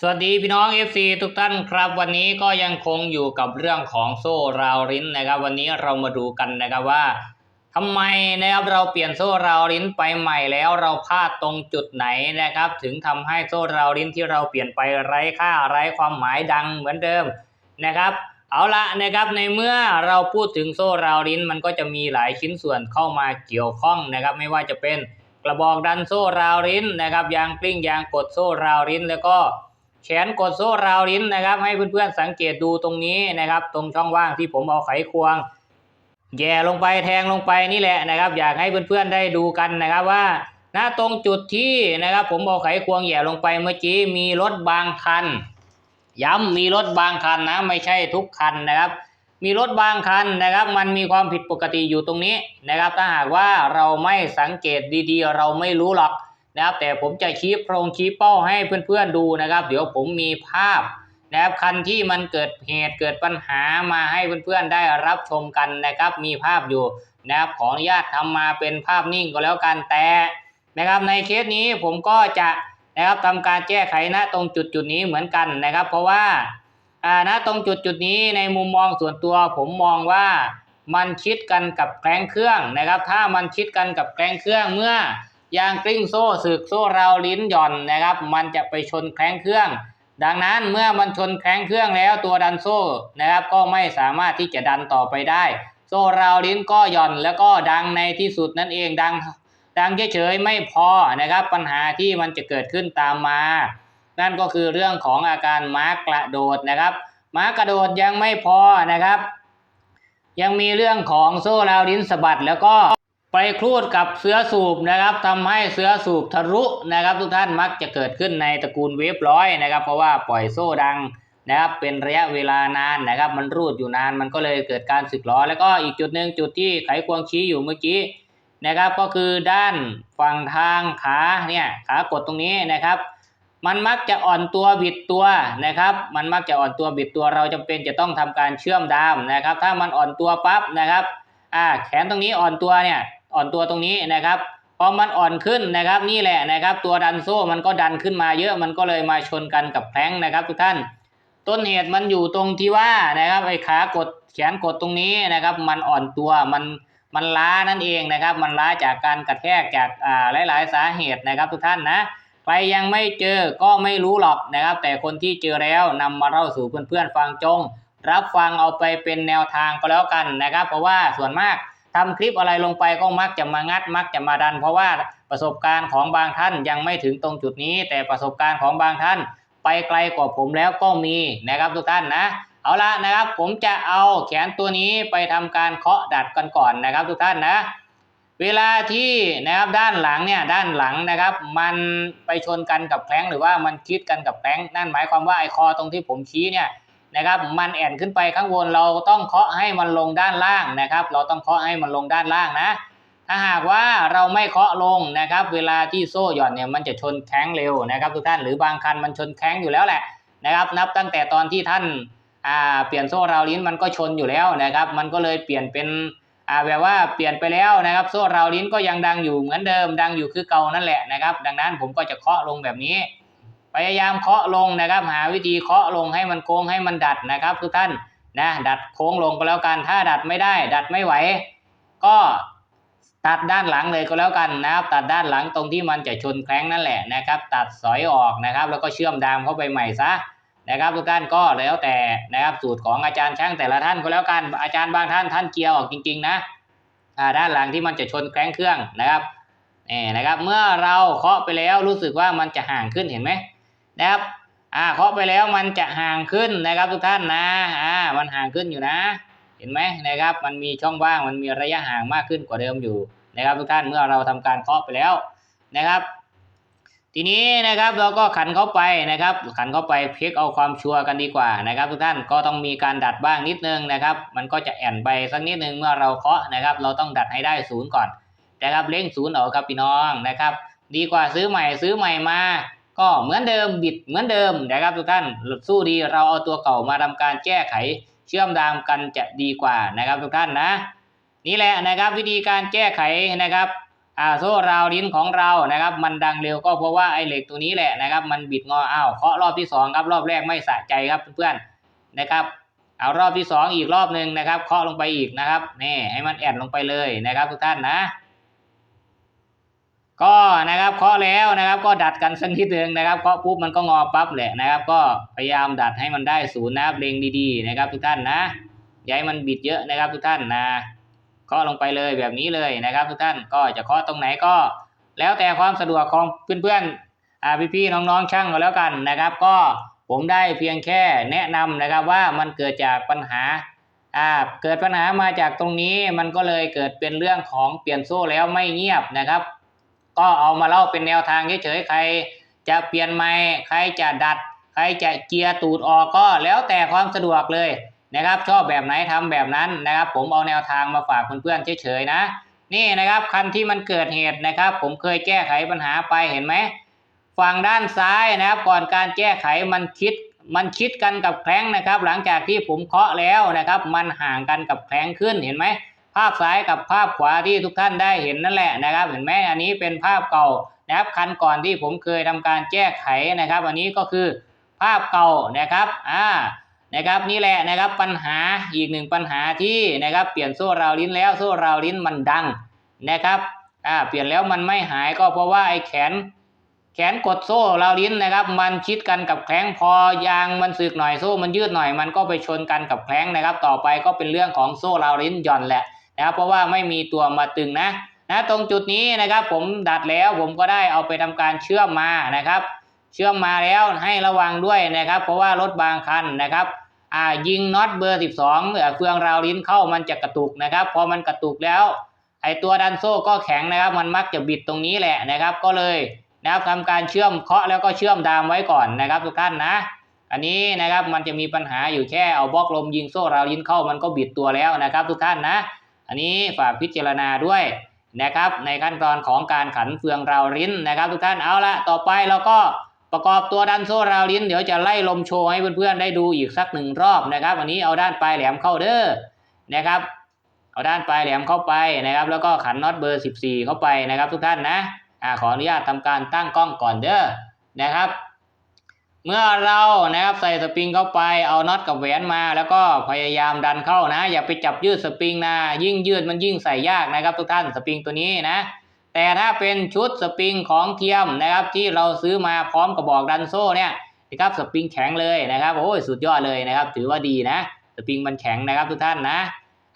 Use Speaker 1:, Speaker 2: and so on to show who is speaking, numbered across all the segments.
Speaker 1: สวัสดีพี่น้อง FC ทุกท่านครับ วันนี้ก็ยังคงอยู่กับเรื่องของโซ่ราวริ้นนะครับ วันนี้เรามาดูกันนะครับว่าทำไมนะครับเราเปลี่ยนโซ่ราวริ้นไปใหม่แล้วเราพลาดตรงจุดไหนนะครับ ถึงทำให้โซ่ราวริ้นที่เราเปลี่ยนไปไร้ค่าไร้ความหมายดังเหมือนเดิมนะครับ เอาละนะครับในเมื่อเราพูดถึงโซ่ราวริ้นมันก็จะมีหลายชิ้นส่วนเข้ามาเกี่ยวข้องนะครับ ไม่ว่าจะเป็นกระบอกดันโซ่ราวริ้นนะครับยางกลิ้งยางกดโซ่ราวริ้นแล้วก็ แขนกดโซ่ราวลิ้นนะครับ ให้เพื่อนๆสังเกตดูตรงนี้นะครับ ตรงช่องว่างที่ผมเอาไขควง แย่ลงไปแทงลงไปนี่แหละนะครับ อยากให้เพื่อนๆได้ดูกันนะครับว่าณตรงจุดที่นะครับ ผมเอาไขควงแย่ลงไปเมื่อกี้มีรถบางคัน ย้ำมีรถบางคันนะ ไม่ใช่ทุกคันนะครับ มีรถบางคันนะครับ มันมีความผิดปกติอยู่ตรงนี้นะครับ ถ้าหากว่าเราไม่สังเกตดีๆ เราไม่รู้หรอก นะครับแต่ผมจะชี้โพรงชี้เป้าให้เพื่อนๆดูนะครับ เดี๋ยวผมมีภาพนะครับคันที่มันเกิดเหตุเกิดปัญหามาให้เพื่อนๆได้รับชมกันนะครับ มีภาพอยู่นะครับขออนุญาตทำมาเป็นภาพนิ่งก็แล้วกันแต่นะครับในเคสนี้ผมก็จะนะครับทำการแก้ไขณตรงจุดจุดนี้เหมือนกันนะครับ เพราะว่าอ่าณตรงจุดจุดนี้ในมุมมองส่วนตัวผมมองว่ามันชิดกันกับแกลงเครื่องนะครับ ถ้ามันชิดกันกับแกลงเครื่องเมื่อ ยางกลิ้งโซ่สึกโซ่ราวลิ้นหย่อนนะครับ มันจะไปชนแข้งเครื่อง ดังนั้นเมื่อมันชนแข้งเครื่องแล้วตัวดันโซ่นะครับ ก็ไม่สามารถที่จะดันต่อไปได้ โซ่ราวลิ้นก็หย่อนแล้วก็ดังในที่สุดนั่นเองดัง ดังเฉยๆไม่พอนะครับ ปัญหาที่มันจะเกิดขึ้นตามมา นั่นก็คือเรื่องของอาการม้ากระโดดนะครับ ม้ากระโดดยังไม่พอนะครับ ยังมีเรื่องของโซ่ราวลิ้นสะบัดแล้วก็ ไปครูดกับเสือสูบนะครับทำให้เสือสูบทะลุนะครับ ทุกท่านมักจะเกิดขึ้นในตระกูลเวฟร้อยนะครับ เพราะว่าปล่อยโซ่ดังนะครับเป็นระยะเวลานานนะครับ มันรูดอยู่นานมันก็เลยเกิดการสึกหรอแล้วก็อีกจุดหนึ่งจุดที่ไขควงชี้อยู่เมื่อกี้นะครับ ก็คือด้านฝั่งทางขาเนี่ยขากดตรงนี้นะครับ มันมักจะอ่อนตัวบิดตัวนะครับ มันมักจะอ่อนตัวบิดตัวเราจำเป็นจะต้องทำการเชื่อมดามนะครับ ถ้ามันอ่อนตัวปั๊บนะครับอ่าแขนตรงนี้อ่อนตัวเนี่ย อ่อนตัวตรงนี้นะครับพอมันอ่อนขึ้นนะครับนี่แหละนะครับ ตัวดันโซ่มันก็ดันขึ้นมาเยอะมันก็เลยมาชนกันกับแพลงนะครับ ทุกท่าน ต้นเหตุมันอยู่ตรงที่ว่านะครับไอ้ขากดแขนกดตรงนี้นะครับ มันอ่อนตัวมันมันล้านั่นเองนะครับ มันล้าจากการกระแทกจากอ่าหลาย ๆ สาเหตุนะครับ ทุกท่านนะใครยังไม่เจอก็ไม่รู้หรอกนะครับ แต่คนที่เจอแล้วนำมาเล่าสู่เพื่อนๆฟังจง รับฟังเอาไปเป็นแนวทางก็แล้วกันนะครับ เพราะว่าส่วนมาก ทำคลิปอะไรลงไปก็มักจะมางัดมักจะมาดัน เพราะว่าประสบการณ์ของบางท่านยังไม่ถึงตรงจุดนี้ แต่ประสบการณ์ของบางท่าน ไปไกลกว่าผมแล้วก็มีนะครับทุกท่านนะ เอาละนะครับผมจะเอาแขนตัวนี้ไปทำการเคาะดัดกันก่อนนะครับทุกท่านนะ เวลาที่นะครับด้านหลังเนี่ยด้านหลังนะครับ มันไปชนกันกับแพลงหรือว่ามันคิดกันกับแพลงนั่นหมายความว่าไอ้คอตรงที่ผมชี้เนี่ย นะครับมันแอนขึ้นไปข้างบนเราต้องเคาะให้มันลงด้านล่างนะครับ เราต้องเคาะให้มันลงด้านล่างนะ ถ้าหากว่าเราไม่เคาะลงนะครับ เวลาที่โซ่หย่อนเนี่ยมันจะชนแข้งเร็วนะครับ ทุกท่านหรือบางคันมันชนแข้งอยู่แล้วแหละนะครับ นับตั้งแต่ตอนที่ท่านเปลี่ยนโซ่ราวลิ้นมันก็ชนอยู่แล้วนะครับ มันก็เลยเปลี่ยนเป็นแบบว่าเปลี่ยนไปแล้วนะครับ โซ่ราวลิ้นก็ยังดังอยู่เหมือนเดิมดังอยู่คือเก่านั่นแหละนะครับ ดังนั้นผมก็จะเคาะลงแบบนี้ พยายามเคาะลงนะครับ หาวิธีเคาะลงให้มันโค้งให้มันดัดนะครับ ทุกท่านนะดัดโค้งลงก็แล้วกัน ถ้าดัดไม่ได้ ดัดไม่ไหว ก็ตัดด้านหลังเลยก็แล้วกันนะครับ ตัดด้านหลังตรงที่มันจะชนแข้งนั่นแหละนะครับ ตัดสอยออกนะครับ แล้วก็เชื่อมดามเข้าไปใหม่ซะนะครับ ทุกท่านก็แล้วแต่นะครับสูตรของอาจารย์ช่างแต่ละท่านก็แล้วกันอาจารย์บางท่านท่านเกียร์ออกจริง ๆ นะด้านหลังที่มันจะชนแข้งเครื่องนะครับนี่นะครับ เมื่อเราเคาะไปแล้วรู้สึกว่ามันจะห่างขึ้นเห็นไหม นะครับอ่าเคาะไปแล้วมันจะห่างขึ้นนะครับทุกท่านนะอ่ามันห่างขึ้นอยู่นะ เห็นไหมนะครับ มันมีช่องว่างมันมีระยะห่างมากขึ้นกว่าเดิมอยู่นะครับ ทุกท่านเมื่อเราทำการเคาะไปแล้วนะครับ ทีนี้นะครับเราก็ขันเข้าไปนะครับ ขันเข้าไปเช็คเอาความชัวร์กันดีกว่านะครับ ทุกท่านก็ต้องมีการดัดบ้างนิดนึงนะครับ มันก็จะแอนไปสักนิดนึงเมื่อเราเคาะนะครับ เราต้องดัดให้ได้ศูนย์ก่อนนะครับเร่งศูนย์เอาครับพี่น้องนะครับ ดีกว่าซื้อใหม่ซื้อใหม่มา ก็เหมือนเดิมบิดเหมือนเดิมนะครับทุกท่านสู้ดีเราเอาตัวเก่ามาทำการแก้ไข เชื่อมดามกันจะดีกว่านะครับทุกท่านนะ นี่แหละนะครับวิธีการแก้ไขนะครับอ่าโซ่ราวลิ้นของเรานะครับ มันดังเร็วก็เพราะว่าไอ้เหล็กตัวนี้แหละนะครับ มันบิดงออ้าวเคาะรอบที่สองครับรอบแรกไม่สะใจครับเพื่อนๆนะครับเอารอบที่สองอีกรอบหนึ่งนะครับเคาะลงไปอีกนะครับนี่ให้มันแอดลงไปเลยนะครับทุกท่านนะ ก็นะครับเคาะแล้วนะครับก็ดัดกันสักนิดนึงนะครับเคาะปุ๊บมันก็งอปั๊บแหละนะครับ ก็พยายามดัดให้มันได้ศูนย์นะครับเล็งดีๆนะครับ ทุกท่านนะอย่าให้มันบิดเยอะนะครับ ทุกท่านนะเคาะลงไปเลยแบบนี้เลยนะครับ ทุกท่านก็จะเคาะตรงไหนก็ แล้วแต่ความสะดวกของเพื่อนๆอ่าพี่ๆน้องๆช่างก็แล้วกันนะครับ ก็ผมได้เพียงแค่แนะนำนะครับว่ามันเกิดจากปัญหาอ่าเกิดปัญหามาจากตรงนี้มันก็เลยเกิดเป็นเรื่องของเปลี่ยนโซ่แล้วไม่เงียบนะครับ ก็เอามาเล่าเป็นแนวทางเฉยๆใคร จะเปลี่ยนไม้ใครจะดัด ใครจะเกียร์ตูดออกก็แล้วแต่ความสะดวกเลยนะครับ ชอบแบบไหนทำแบบนั้นนะครับ ผมเอาแนวทางมาฝากเพื่อนๆเฉยๆนะ นี่นะครับคันที่มันเกิดเหตุนะครับ ผมเคยแก้ไขปัญหาไปเห็นไหมฝั่งด้านซ้ายนะครับ ก่อนการแก้ไขมันคิดมันคิดกันกับแคร้งนะครับ หลังจากที่ผมเคาะแล้วนะครับ มันห่างกันกับแคร้งขึ้นเห็นไหม ภาพซ้ายกับภาพขวาที่ทุกท่านได้เห็นนั่นแหละนะครับ เห็นไหมอันนี้เป็นภาพเก่านะครับคันก่อนที่ผมเคยทำการแก้ไขนะครับ อันนี้ก็คือภาพเก่านะครับอ่านะครับนี่แหละนะครับปัญหาอีกหนึ่งปัญหาที่นะครับเปลี่ยนโซ่ราวลิ้นแล้วโซ่ราวลิ้นมันดังนะครับอ่าเปลี่ยนแล้วมันไม่หายก็เพราะว่าไอ้แขน แขนกดโซ่ราวลิ้นนะครับ มันชิดกันกับแคล้งพอยางมันสึกหน่อยโซ่มันยืดหน่อยมันก็ไปชนกันกับแคล้งนะครับ ต่อไปก็เป็นเรื่องของโซ่ราวลิ้นหย่อนแหละ นะครับเพราะว่าไม่มีตัวมาตึงนะนะตรงจุดนี้นะครับผมดัดแล้วผมก็ได้เอาไปทำการเชื่อมมานะครับ เชื่อมมาแล้วให้ระวังด้วยนะครับ เพราะว่ารถบางคันนะครับอ่ายิงน็อตเบอร์ 12เอ่อเฟืองราวลิ้นเข้ามันจะกระตุกนะครับ พอมันกระตุกแล้ว ไอตัวดันโซ่ก็แข็งนะครับ มันมักจะบิดตรงนี้แหละนะครับ ก็เลยนะครับทำการเชื่อมเคาะแล้วก็เชื่อมดามไว้ก่อนนะครับ ทุกท่านนะ อันนี้นะครับมันจะมีปัญหาอยู่แค่เอาบล็อกลมยิงโซ่ราวลิ้นเข้ามันก็บิดตัวแล้วนะครับ ทุกท่านนะ อันนี้ฝากพิจารณาด้วยนะครับ ในขั้นตอนของการขันเฟืองราวลิ้นนะครับทุกท่านเอาละต่อไปเราก็ประกอบตัวดันโซ่ราวลิ้น เดี๋ยวจะไล่ลมโชว์ให้เพื่อนๆได้ดูอีกสักหนึ่งรอบนะครับอันนี้เอาด้านปลายแหลมเข้าเด้อนะครับ เอาด้านปลายแหลมเข้าไปนะครับ แล้วก็ขันน็อตเบอร์ 14 เข้าไปนะครับ ทุกท่านนะอ่าขออนุญาตทำการตั้งกล้องก่อนเด้อนะครับ เมื่อเรานะครับใส่สปริงเข้าไปเอาน็อตกับแหวนมา แล้วก็พยายามดันเข้านะ อย่าไปจับยืดสปริงนะ ยิ่งยืดมันยิ่งใส่ยากนะครับ ทุกท่านสปริงตัวนี้นะ แต่ถ้าเป็นชุดสปริงของเทียมนะครับ ที่เราซื้อมาพร้อมกระบอกดันโซ่เนี่ยนะครับสปริงแข็งเลยนะครับโอ้ยสุดยอดเลยนะครับ ถือว่าดีนะสปริงมันแข็งนะครับทุกท่านนะ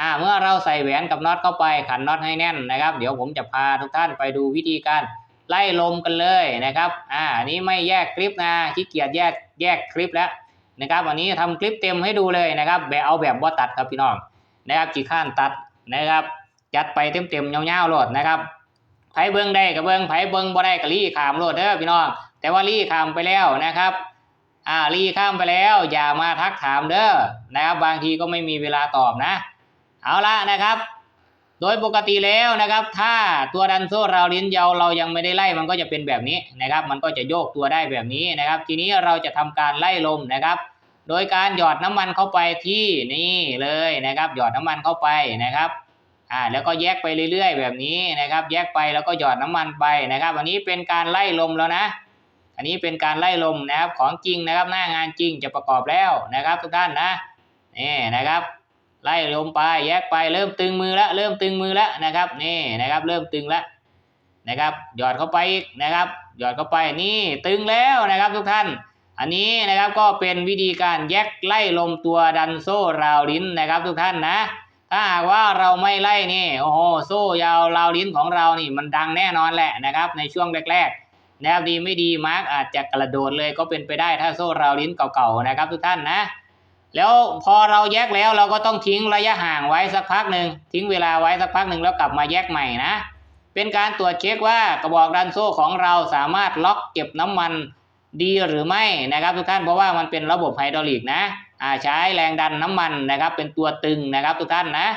Speaker 1: อ่าเมื่อเราใส่แหวนกับน็อตเข้าไปขันน็อตให้แน่นนะครับ เดี๋ยวผมจะพาทุกท่านไปดูวิธีการ ไล่ลมกันเลยนะครับอ่าอันนี้ไม่แยกคลิปนะขี้เกียจแยกแยกคลิปแล้วนะครับวันนี้ทำคลิปเต็มให้ดูเลยนะครับแบบเอาแบบบ่าตัดครับพี่น้องนะครับจีข้านตัดนะครับจัดไปเต็มเต็มๆยาวๆโลดนะครับไผเบิ้งได้กับเบิ้งไผเบิ้งบ่ได้ก็รีขามโลดเด้อพี่น้องแต่ว่ารีขามไปแล้วนะครับอ่ารีข้ามไปแล้วอย่ามาทักถามเด้อนะครับบางทีก็ไม่มีเวลาตอบนะ เอาละนะครับ โดยปกติแล้วนะครับ ถ้าตัวดันโซ่ราลิ้นยาวเรายังไม่ได้ไล่มันก็จะเป็นแบบนี้นะครับ มันก็จะโยกตัวได้แบบนี้นะครับ ทีนี้เราจะทำการไล่ลมนะครับ โดยการหยอดน้ำมันเข้าไปที่นี่เลยนะครับ หยอดน้ำมันเข้าไปนะครับอ่าแล้วก็แยกไปเรื่อยๆ แบบนี้นะครับ แยกไปแล้วก็หยอดน้ำมันไปนะครับ อันนี้เป็นการไล่ลมแล้วนะ อันนี้เป็นการไล่ลมนะครับของจริงนะครับ หน้างานจริงจะประกอบแล้วนะครับ ทุกท่านนะนี่นะครับ ไล่ลมไปแยกไปเริ่มตึงมือแล้วเริ่มตึงมือแล้วนะครับนี่นะครับ เริ่มตึงแล้วนะครับ หยอดเข้าไปอีกนะครับ หยอดเข้าไปนี่ตึงแล้วนะครับทุกท่าน อันนี้นะครับก็เป็นวิธีการแยกไล่ลมตัวดันโซ่ราวลิ้นนะครับทุกท่านนะ ถ้าหากว่าเราไม่ไล่นี่โอ้โหโซ่ยาวราวลิ้นของเรานี่มันดังแน่นอนแหละนะครับ ในช่วงแรกๆนะครับดีไม่ดีมาร์กอาจจะกระโดดเลยก็เป็นไปได้ถ้าโซ่ราวลิ้นเก่าๆนะครับ ทุกท่านนะ แล้วพอเราแยกแล้วเราก็ต้องทิ้งระยะห่างไว้สักพักหนึ่งทิ้งเวลาไว้สักพักหนึ่งแล้วกลับมาแยกใหม่นะ เป็นการตรวจเช็คว่ากระบอกดันโซ่ของเราสามารถล็อกเก็บน้ำมันดีหรือไม่นะครับ ทุกท่านเพราะว่ามันเป็นระบบไฮดรอลิกนะอ่าใช้แรงดันน้ำมันนะครับ เป็นตัวตึงนะครับทุกท่านนะ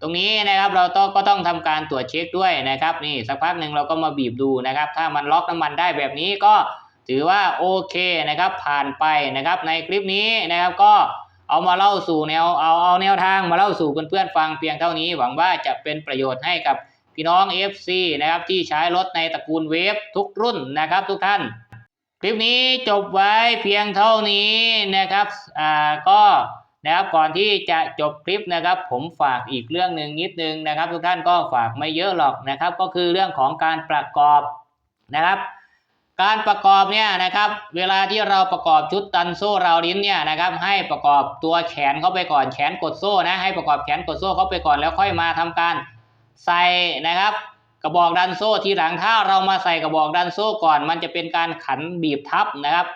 Speaker 1: ตรงนี้นะครับเราต้องก็ต้องทำการตรวจเช็คด้วยนะครับนี่สักพักหนึ่งเราก็มาบีบดูนะครับ ถ้ามันล็อกน้ำมันได้แบบนี้ก็ถือว่าโอเคนะครับผ่านไปนะครับในคลิปนี้นะครับก็ เอามาเล่าสู่แนวเอาเอาแนวทางมาเล่าสู่เพื่อนๆฟังเพียงเท่านี้ หวังว่าจะเป็นประโยชน์ให้กับพี่น้อง FC นะครับที่ใช้รถในตระกูลเวฟทุกรุ่นนะครับทุกท่าน คลิปนี้จบไว้เพียงเท่านี้นะครับอ่าก็นะครับก่อนที่จะจบคลิปนะครับ ผมฝากอีกเรื่องหนึ่งนิดนึงนะครับ ทุกท่านก็ฝากไม่เยอะหรอกนะครับ ก็คือเรื่องของการประกอบนะครับ การประกอบเนี่ยนะครับเวลาที่เราประกอบชุดตันโซ่ราวลิ้นเนี่ยนะครับให้ประกอบตัวแขนเข้าไปก่อนแขนกดโซ่นะให้ประกอบแขนกดโซ่เข้าไปก่อนแล้วค่อยมาทำการใส่นะครับ กระบอกดันโซ่ทีหลังถ้าเรามาใส่กระบอกดันโซ่ก่อน มันจะเป็นการขันบีบทับนะครับ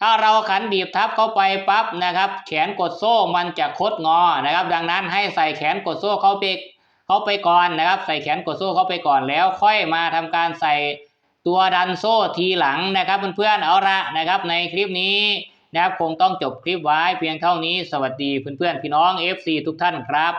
Speaker 1: ถ้าเราขันบีบทับเข้าไปปั๊บนะครับ แขนกดโซ่มันจะคดงอนะครับ ดังนั้นให้ใส่แขนกดโซ่เข้าไปเข้าไปก่อนนะครับ ใส่แขนกดโซ่เข้าไปก่อนแล้ว ค่อยมาทำการใส่ ตัวดันโซ่ทีหลังนะครับเพื่อนๆเอาละนะครับในคลิปนี้นะครับคงต้องจบคลิปไว้เพียงเท่านี้สวัสดีเพื่อนๆพี่น้อง FC ทุกท่านครับ